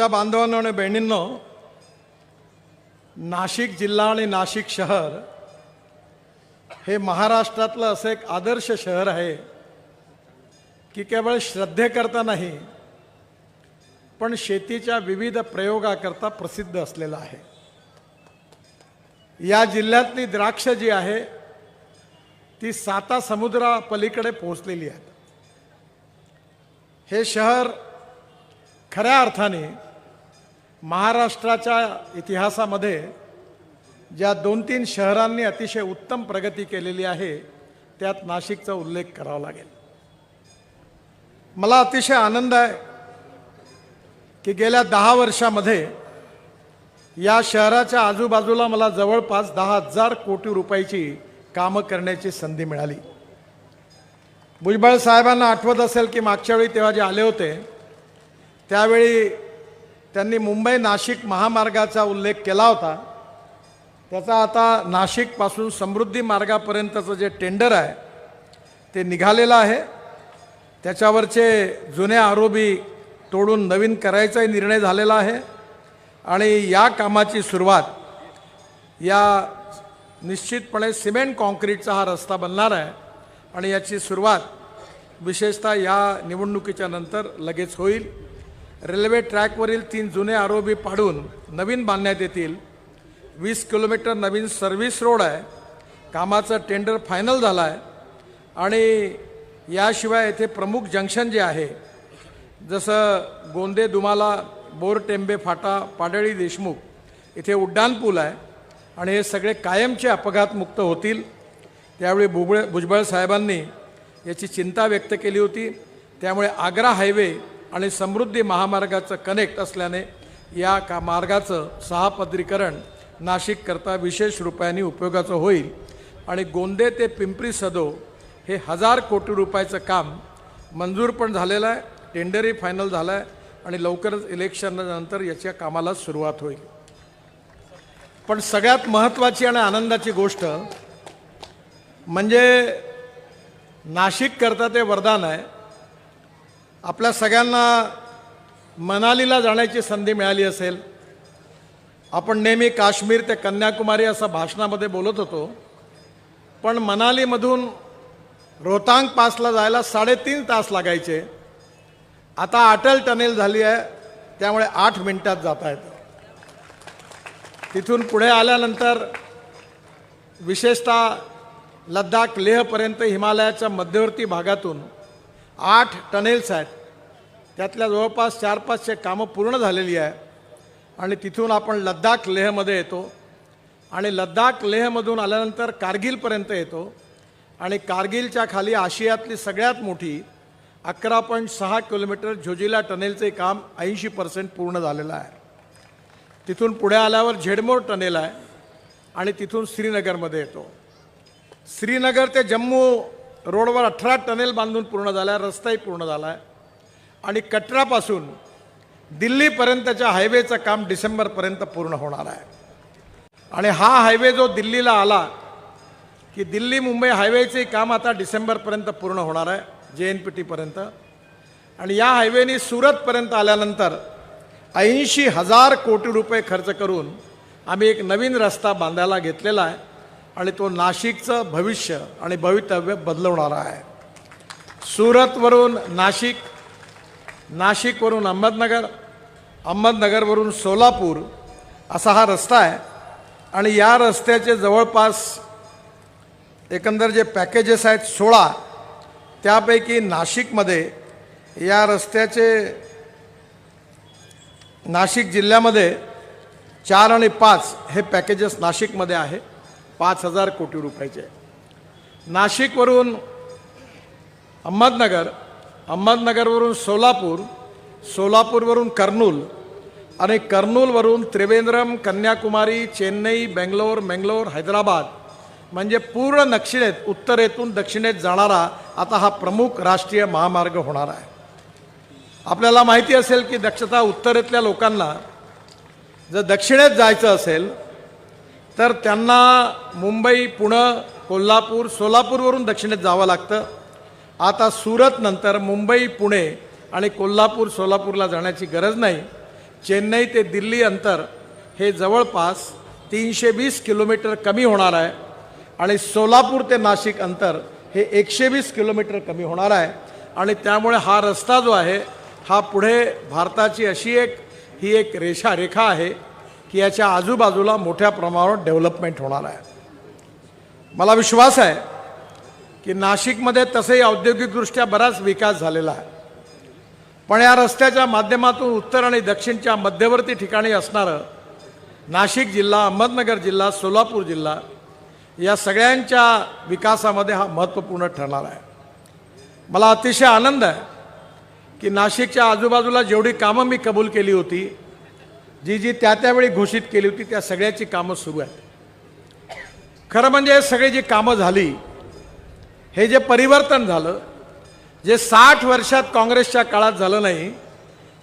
माझ्या बांधवांनो आणि बहिणींनो नाशिक जिल्हा आणि नाशिक शहर हे महाराष्ट्रातलं असं एक आदर्श शहर आहे की केवळ श्रद्धेकरता नाही पण शेतीच्या विविध प्रयोगाकरता प्रसिद्ध असलेलं आहे. या जिल्ह्यातली द्राक्ष जी आहे ती साता समुद्रापलीकडे पोहोचलेली आहेत. हे शहर खऱ्या अर्थाने महाराष्ट्राच्या इतिहासामध्ये ज्या दोन तीन शहरांनी अतिशय उत्तम प्रगती केलेली आहे त्यात नाशिकचा उल्लेख करावा लागेल. मला अतिशय आनंद आहे की गेल्या दहा वर्षामध्ये या शहराच्या आजूबाजूला मला जवळपास दहा हजार कोटी रुपयाची कामं करण्याची संधी मिळाली. भुजबळ साहेबांना आठवत असेल की मागच्या वेळी तेव्हा जे आले होते त्यावेळी त्यांनी मुंबई नाशिक महामार्गाचा उल्लेख केला होता. त्याचा आता नाशिकपासून समृद्धी मार्गापर्यंतचं जे टेंडर आहे ते निघालेलं आहे. त्याच्यावरचे जुने आरोपी तोडून नवीन करायचाही निर्णय झालेला आहे. आणि या कामाची सुरुवात या निश्चितपणे सिमेंट कॉन्क्रीटचा हा रस्ता बनणार आहे. आणि याची सुरुवात विशेषतः या निवडणुकीच्या नंतर लगेच होईल. रेल्वे ट्रॅकवरील तीन जुने आरोपी पाडून नवीन बांधण्यात येतील. वीस किलोमीटर नवीन सर्व्हिस रोड आहे. कामाचं टेंडर फायनल झालं आहे आणि याशिवाय येथे प्रमुख जंक्शन जे आहे जसं गोंदे दुमाला बोर टेंबे फाटा पाडळी देशमुख इथे उड्डाणपूल आहे. आणि हे सगळे कायमचे अपघातमुक्त होतील. त्यावेळी भुबळ भुजबळ साहेबांनी याची चिंता व्यक्त केली होती. त्यामुळे आग्रा हायवे आणि समृद्धी महामार्गाचं कनेक्ट असल्याने या का मार्गाचं सहापदरीकरण नाशिककरता विशेष रुपयांनी उपयोगाचं होईल. आणि गोंदे ते पिंपरी सदो हे हजार कोटी रुपयाचं काम मंजूर पण झालेलं आहे टेंडरही फायनल झालं आहे आणि लवकरच इलेक्शननंतर याच्या कामाला सुरुवात होईल. पण सगळ्यात महत्त्वाची आणि आनंदाची गोष्ट म्हणजे नाशिककरता ते वरदान आहे. आपल्या सगळ्यांना मनालीला जाण्याची संधी मिळाली असेल. आपण नेहमी काश्मीर ते कन्याकुमारी असं भाषणामध्ये बोलत होतो. पण मनालीमधून रोहतांग पासला जायला साडेतीन तास लागायचे. आता अटल टनेल झाली आहे त्यामुळे आठ मिनटात जाता येतं. तिथून पुढे आल्यानंतर विशेषतः लद्दाख लेहपर्यंत हिमालयाच्या मध्यवर्ती भागातून आठ टनेल्स आहेत. त्यातल्या जवळपास चार पाचशे कामं पूर्ण झालेली आहे. आणि तिथून आपण लद्दाख लेहमध्ये येतो. आणि लद्दाख लेहमधून आल्यानंतर कारगिलपर्यंत येतो. आणि कारगिलच्या खाली आशियातली सगळ्यात मोठी अकरा पॉईंट सहा किलोमीटर झोजिला टनेलचे काम ऐंशी पर्सेंट पूर्ण झालेलं आहे. तिथून पुढे आल्यावर झेडमोर टनेल आहे. आणि तिथून श्रीनगरमध्ये येतो. श्रीनगर ते जम्मू रोडवर अठरा टनेल बांधून पूर्ण झाला आहे रस्ताही पूर्ण झाला आहे आणि कटरापासून दिल्लीपर्यंतच्या हायवेचं काम डिसेंबरपर्यंत पूर्ण होणार आहे. आणि हा हायवे जो दिल्लीला आला की दिल्ली मुंबई हायवेचे काम आता डिसेंबरपर्यंत पूर्ण होणार आहे जे एन पी टीपर्यंत. आणि या हायवेनी सुरतपर्यंत आल्यानंतर ऐंशी हजार कोटी रुपये खर्च करून आम्ही एक नवीन रस्ता बांधायला घेतलेला आहे. आणि तो नाशिकचं भविष्य आणि भवितव्य बदलवणारा आहे. सुरतवरून नाशिक नाशिकवरून अहमदनगर अहमदनगरवरून सोलापूर असा हा रस्ता आहे. आणि या रस्त्याचे जवळपास एकंदर जे पॅकेजेस आहेत सोळा त्यापैकी नाशिकमध्ये या रस्त्याचे नाशिक जिल्ह्यामध्ये चार आणि पाच हे पॅकेजेस नाशिकमध्ये आहे. पाच हजार कोटी रुपयाचे. नाशिकवरून अहमदनगर अहमदनगरवरून सोलापूर सोलापूरवरून कर्नूल आणि कर्नूलवरून त्रिवेंद्रम कन्याकुमारी चेन्नई बेंगलोर मेंगलोर हैदराबाद म्हणजे पूर्ण दक्षिणेत उत्तरेतून दक्षिणेत जाणारा आता हा प्रमुख राष्ट्रीय महामार्ग होणार आहे. आपल्याला माहिती असेल की दक्षता उत्तरेतल्या लोकांना जर दक्षिणेत जायचं असेल तर त्यांना मुंबई पुणं कोल्हापूर सोलापूरवरून दक्षिणेत जावं लागतं. आता सुरत नंतर मुंबई पुणे आणि कोल्हापूर सोलापूरला जाण्याची गरज नाही. चेन्नई ते दिल्ली अंतर हे जवळपास तीनशे वीस किलोमीटर कमी होणार आहे आणि सोलापूर ते नाशिक अंतर हे एकशे वीस किलोमीटर कमी होणार आहे. आणि त्यामुळे हा रस्ता जो आहे हा पुढे भारताची अशी एक ही एक रेषा रेखा आहे. की याच्या आजूबाजूला मोठ्या प्रमाणावर डेव्हलपमेंट होणार आहे. मला विश्वास आहे की नाशिकमध्ये तसंही औद्योगिकदृष्ट्या बराच विकास झालेला आहे. पण या रस्त्याच्या माध्यमातून उत्तर आणि दक्षिणच्या मध्यवर्ती ठिकाणी असणारं नाशिक जिल्हा अहमदनगर जिल्हा सोलापूर जिल्हा या सगळ्यांच्या विकासामध्ये हा महत्त्वपूर्ण ठरणार आहे. मला अतिशय आनंद आहे की नाशिकच्या आजूबाजूला जेवढी कामं मी कबूल केली होती जी जी त्या त्यावेळी घोषित केली होती त्या सगळ्याची कामं सुरू आहेत. खरं म्हणजे सगळी जी कामं झाली हे जे परिवर्तन झालं जे साठ वर्षात काँग्रेसच्या काळात झालं नाही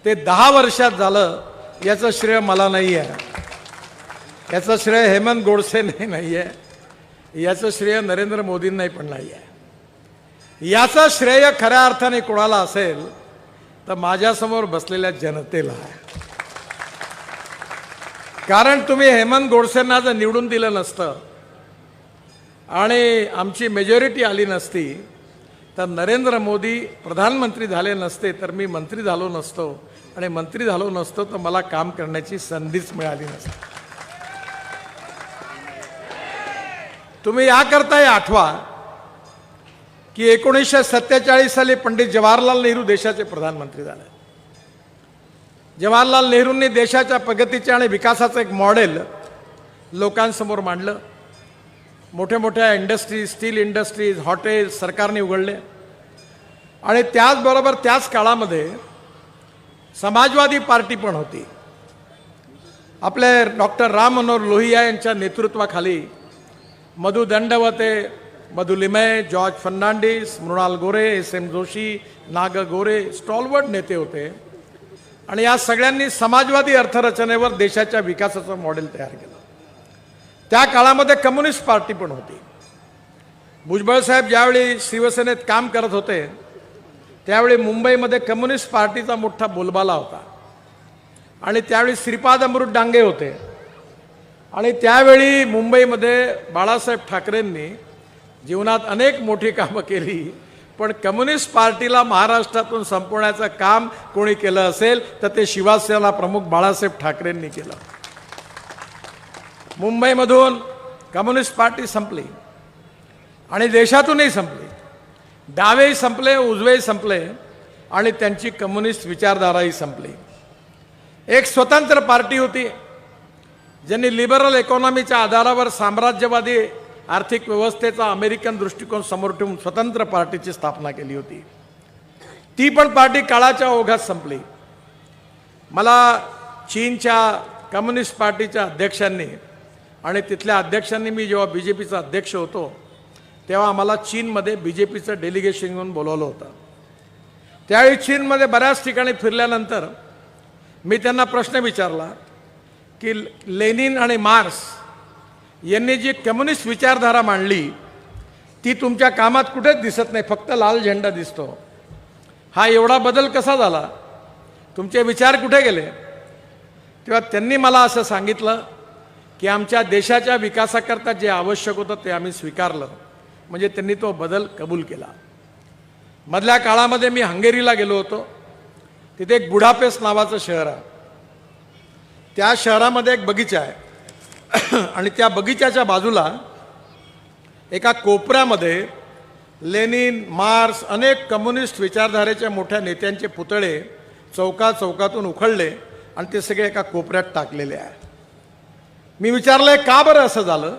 ते दहा वर्षात झालं याचं श्रेय मला नाही आहे. याचं श्रेय हेमंत गोडसेने नाही आहे. याचं श्रेय नरेंद्र मोदींनाही पण नाही आहे. याचं श्रेय खऱ्या अर्थाने कोणाला असेल तर माझ्यासमोर बसलेल्या जनतेला आहे. कारण तुम्ही हेमंत गोडसेंना जर निवडून दिलं नसतं आणि आमची मेजॉरिटी आली नसती तर नरेंद्र मोदी प्रधानमंत्री झाले नसते तर मी मंत्री झालो नसतो. आणि मंत्री झालो नसतो तर मला काम करण्याची संधीच मिळाली नसते. तुम्ही याकरता आठवा की एकोणीसशे सत्तेचाळीस साली पंडित जवाहरलाल नेहरू देशाचे प्रधानमंत्री झाले. जवाहरलाल नेहरूंनी देशाच्या प्रगतीचे आणि विकासाचं एक मॉडेल लोकांसमोर मांडलं. मोठ्या मोठ्या इंडस्ट्रीज स्टील इंडस्ट्रीज हॉटेल्स सरकारने उघडले. आणि त्याचबरोबर त्याच काळामध्ये समाजवादी पार्टी पण होती. आपले डॉक्टर राम मनोहर लोहिया यांच्या नेतृत्वाखाली Madhu Dandavate Madhu Limaye George Fernandes Mrinal Gore S M Joshi Nag Gore stalwart नेते होते. आणि या सगळ्यांनी समाजवादी अर्थरचनेवर देशाच्या विकासाचं मॉडेल तयार केलं. त्या काळामध्ये कम्युनिस्ट पार्टी पण होती. भुजबळ साहेब ज्यावेळी शिवसेनेत काम करत होते त्यावेळी मुंबईमध्ये कम्युनिस्ट पार्टीचा मोठा बोलबाला होता. आणि त्यावेळी श्रीपाद अमृत डांगे होते. आणि त्यावेळी मुंबईमध्ये बाळासाहेब ठाकरेंनी जीवनात अनेक मोठी कामं केली. पण कम्युनिस्ट पार्टीला महाराष्ट्रातून संपवण्याचं काम कोणी केलं असेल तर ते शिवसेना प्रमुख बाळासाहेब ठाकरेंनी केलं. मुंबईमधून कम्युनिस्ट पार्टी संपली आणि देशातूनही संपली. डावेही संपले उजवेही संपले आणि त्यांची कम्युनिस्ट विचारधाराही संपली. एक स्वतंत्र पार्टी होती ज्यांनी लिबरल इकॉनॉमीच्या आधारावर साम्राज्यवादी आर्थिक व्यवस्थेचा अमेरिकन दृष्टिकोन समोर ठेवून स्वतंत्र पार्टीची स्थापना केली होती. ती पण पार्टी काळाच्या ओघात संपली. मला चीनच्या कम्युनिस्ट पार्टीच्या अध्यक्षांनी आणि तिथल्या अध्यक्षांनी मी जेव्हा बी जे पीचा अध्यक्ष होतो तेव्हा आम्हाला चीनमध्ये बी जे पीचं डेलिगेशन घेऊन बोलवलं होतं. त्यावेळी चीनमध्ये बऱ्याच ठिकाणी फिरल्यानंतर मी त्यांना प्रश्न विचारला की लेनिन आणि मार्स यांनी जी कम्युनिस्ट विचारधारा मांडली ती तुमच्या कामात कुठेच दिसत नाही फक्त लाल झेंडा दिसतो. हा एवढा बदल कसा झाला? तुमचे विचार कुठे गेले? तेव्हा त्यांनी मला असं सांगितलं की आमच्या देशाच्या विकासाकरता जे आवश्यक होतं ते आम्ही स्वीकारलं. म्हणजे त्यांनी तो बदल कबूल केला. मधल्या काळामध्ये मी हंगेरीला गेलो होतो. तिथे एक बुडापेस्ट नावाचं शहर आहे. त्या शहरामध्ये एक बगीचा आहे. आणि त्या बगीच्याच्या बाजूला एका कोपऱ्यामध्ये लेनिन मार्स अनेक कम्युनिस्ट विचारधारेच्या मोठ्या नेत्यांचे पुतळे चौका चौकातून उखळले आणि ते सगळे एका कोपऱ्यात टाकलेले आहे. मी विचारलंय का बरं असं झालं?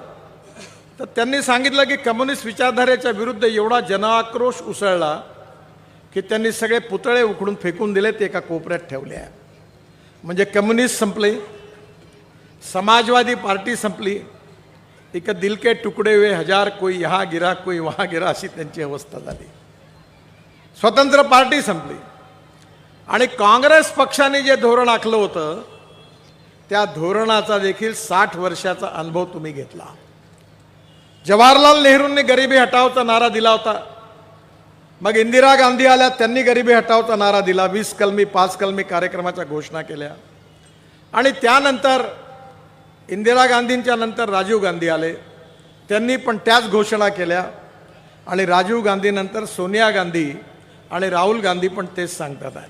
तर त्यांनी सांगितलं की कम्युनिस्ट विचारधारेच्या विरुद्ध एवढा जनआक्रोश उसळला की त्यांनी सगळे पुतळे उखडून फेकून दिले ते एका कोपऱ्यात ठेवले आहे. म्हणजे कम्युनिस्ट संपले. समाजवादी पार्टी संपली. एक दिल के तुकडे हुए हजार कोई यहाँ गिरा कोई वहाँ गिरा अशी त्यांची अवस्था झाली. स्वतंत्र पार्टी संपली. आणि काँग्रेस पक्षाने जे धोरण आखलं होतं त्या धोरणाचा देखील साठ वर्षाचा अनुभव तुम्ही घेतला. जवाहरलाल नेहरूंनी गरिबी हटावचा नारा दिला होता. मग इंदिरा गांधी आल्या त्यांनी गरिबी हटावचा नारा दिला. वीस कलमी पाच कलमी कार्यक्रमाच्या घोषणा केल्या. आणि त्यानंतर इंदिरा गांधींच्या नंतर राजीव गांधी आले. त्यांनी पण त्याच घोषणा केल्या. आणि राजीव गांधीनंतर सोनिया गांधी आणि राहुल गांधी पण तेच सांगतात आहेत.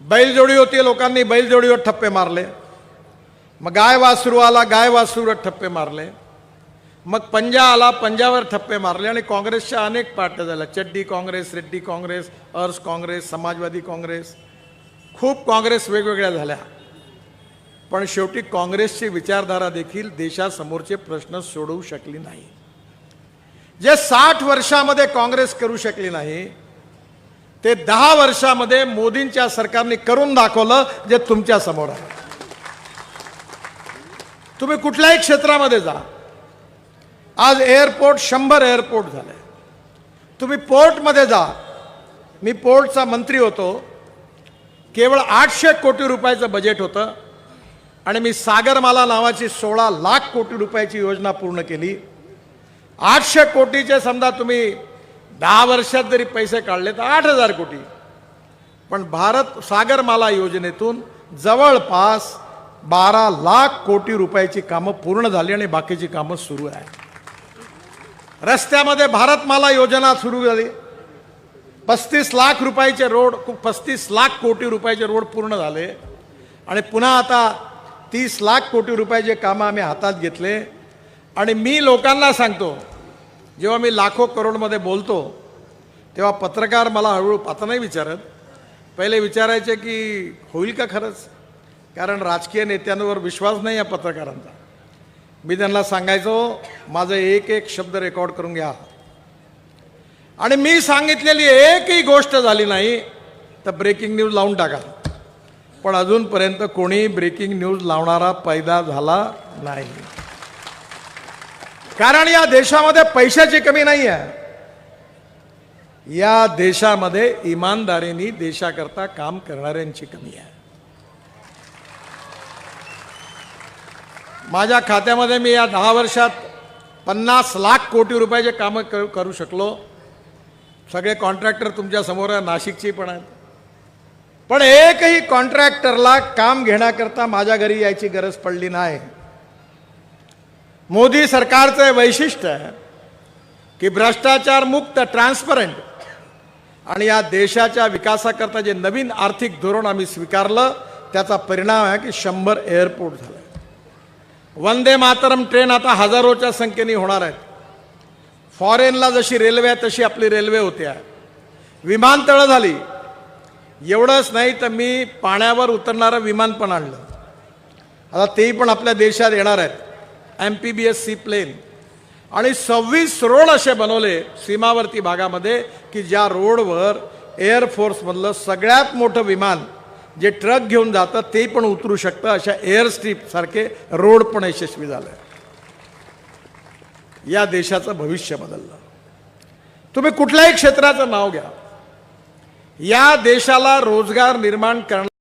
बैलजोडी होती लोकांनी बैलजोडीवर ठप्पे मारले. मग गाय वासरू आला गाय वासरूवर ठप्पे मारले. मग पंजा आला पंजावर ठप्पे मारले आणि काँग्रेसच्या अनेक पार्ट्या झाल्या. चड्डी काँग्रेस रेड्डी काँग्रेस अर्स काँग्रेस समाजवादी काँग्रेस. खूप काँग्रेस वेगवेगळ्या झाल्या. पण शेवटी काँग्रेसची विचारधारा देखील देशासमोरचे प्रश्न सोडवू शकली नाही. जे साठ वर्षामध्ये काँग्रेस करू शकली नाही ते दहा वर्षामध्ये मोदींच्या सरकारने करून दाखवलं जे तुमच्यासमोर आहे. तुम्ही कुठल्याही क्षेत्रामध्ये जा. आज एअरपोर्ट शंभर एअरपोर्ट झाले. तुम्ही पोर्टमध्ये जा. मी पोर्टचा मंत्री होतो. केवळ आठशे कोटी रुपयाचं बजेट होतं. आणि मी सागरमाला नावाची सोळा लाख कोटी रुपयाची योजना पूर्ण केली. आठशे कोटीचे समजा तुम्ही दहा वर्षात जरी पैसे काढले तर आठ हजार कोटी. पण भारत सागरमाला योजनेतून जवळपास बारा लाख कोटी रुपयाची कामं पूर्ण झाली आणि बाकीची कामं सुरू आहेत. रस्त्यामध्ये भारतमाला योजना सुरू झाली. पस्तीस लाख रुपयाचे रोड पस्तीस लाख कोटी रुपयाचे रोड पूर्ण झाले. आणि पुन्हा आता तीस लाख कोटी रुपयाचे कामं आम्ही हातात घेतले आणि मी लोकांना सांगतो जेव्हा मी लाखो करोडमध्ये बोलतो तेव्हा पत्रकार मला हळूहळू आता नाही विचारत. पहिले विचारायचे की होईल का खरंच? कारण राजकीय नेत्यांवर विश्वास नाही या पत्रकारांचा. मी त्यांना सांगायचो माझं एक एक शब्द रेकॉर्ड करून घ्या. आणि मी सांगितलेली एकही गोष्ट झाली नाही तर ब्रेकिंग न्यूज लावून टाका. पण अजूनपर्यंत कोणी ब्रेकिंग न्यूज लावणारा पैदा झाला नाही. कारण या देशामध्ये पैशाची कमी नाही आहे या देशामध्ये इमानदारीने देशाकरता काम करणाऱ्यांची कमी आहे. माझ्या खात्यामध्ये मी या दहा वर्षात पन्नास लाख कोटी रुपयाचे कामं करू करू शकलो. सगळे कॉन्ट्रॅक्टर तुमच्यासमोर आहे नाशिकची पण आहेत. पण एकही कॉन्ट्रॅक्टरला काम घेण्याकरता माझ्या घरी यायची गरज पडली नाही. मोदी सरकारचं हे वैशिष्ट्य आहे की भ्रष्टाचार मुक्त ट्रान्सपरंट आणि या देशाच्या विकासाकरता जे नवीन आर्थिक धोरण आम्ही स्वीकारलं त्याचा परिणाम आहे की शंभर एअरपोर्ट झाले. वंदे मातरम ट्रेन आता हजारोच्या संख्येने होणार आहेत. फॉरेनला जशी रेल्वे आहे तशी आपली रेल्वे होत्या विमानतळं झाली. एवढंच नाही तर मी पाण्यावर उतरणारं विमान पण आणलं. आता तेही पण आपल्या देशात येणार आहेत. M P B S C plane आणि सव्वीस रोड असे बनवले सीमावर्ती भागामध्ये की ज्या रोडवर एअरफोर्समधलं सगळ्यात मोठं विमान जे ट्रक घेऊन जातं ते पण उतरू शकतं. अशा एअर स्ट्रीपसारखे रोड पण यशस्वी झालं. या देशाचं भविष्य बदललं. तुम्ही कुठल्याही क्षेत्राचं नाव घ्या. या देशाला रोजगार निर्माण करणार